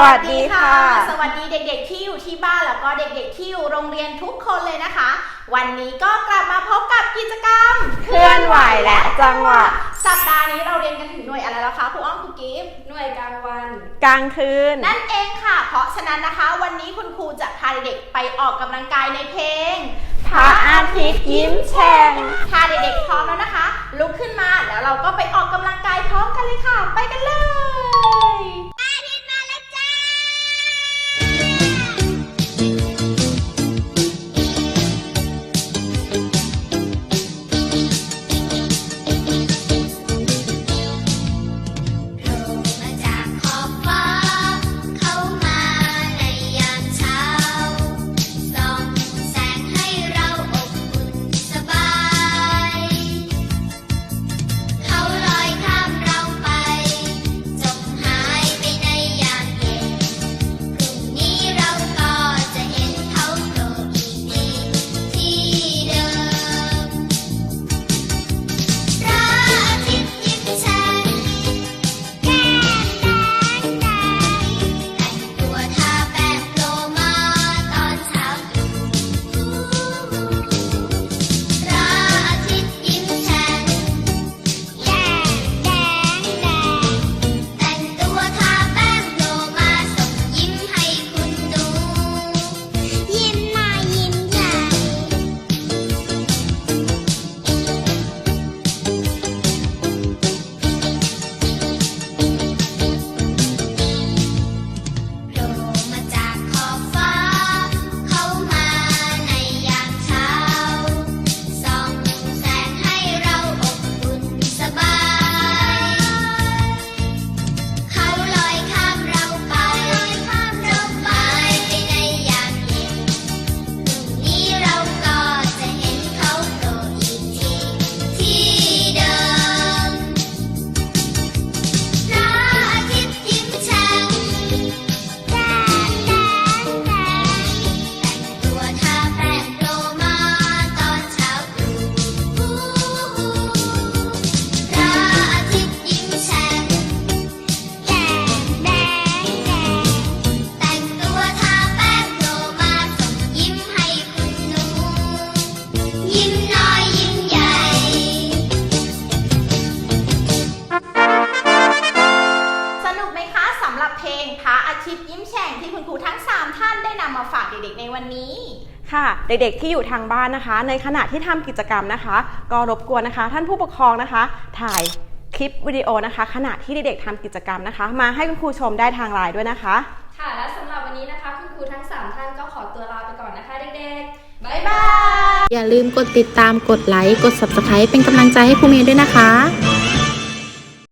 วัสดีค่ะ สวัสดีเด็กๆที่อยู่ที่บ้านแล้วก็เด็กๆที่อยู่โรงเรียนทุกคนเลยนะคะ วันนี้ก็กลับมาพบกับกิจกรรม เคลื่อนไหวและจังหวะ สัปดาห์นี้เราเรียนกันถึงหน่วยอะไรแล้วคะครูอ้อมครูกิฟต์หน่วยกลางวัน กลางคืน นั่นเองค่ะ เพราะฉะนั้นนะคะ วันนี้คุณครูจะพาเด็กๆไปออกกำลังกายในเพลงพระอาทิตย์ยิ้มแฉ่งถ้าเด็กๆพร้อมแล้วนะคะ ลุกขึ้นมาแล้วเราก็ไปออกกำลังกายพร้อมกันเลยค่ะ ไปกันเลย มาฝากเด็กๆในวันนี้ ค่ะ เด็กๆที่อยู่ทางบ้านนะคะ ในขณะที่ทำกิจกรรมนะคะ ก็รบกวนนะคะ ท่านผู้ปกครองนะคะ ถ่ายคลิปวิดีโอนะคะ ขณะที่เด็กๆทำกิจกรรมนะคะ มาให้คุณครูชมได้ทางไลน์ด้วยนะคะ ค่ะและสำหรับวันนี้นะคะคุณครูทั้ง 3 ท่านก็ขอตัวลาไปก่อนนะคะเด็กๆบ๊ายบายอย่าลืมกดติดตามกดไลค์กด Subscribe เป็นกำลังใจให้ครูเมย์ด้วยนะคะ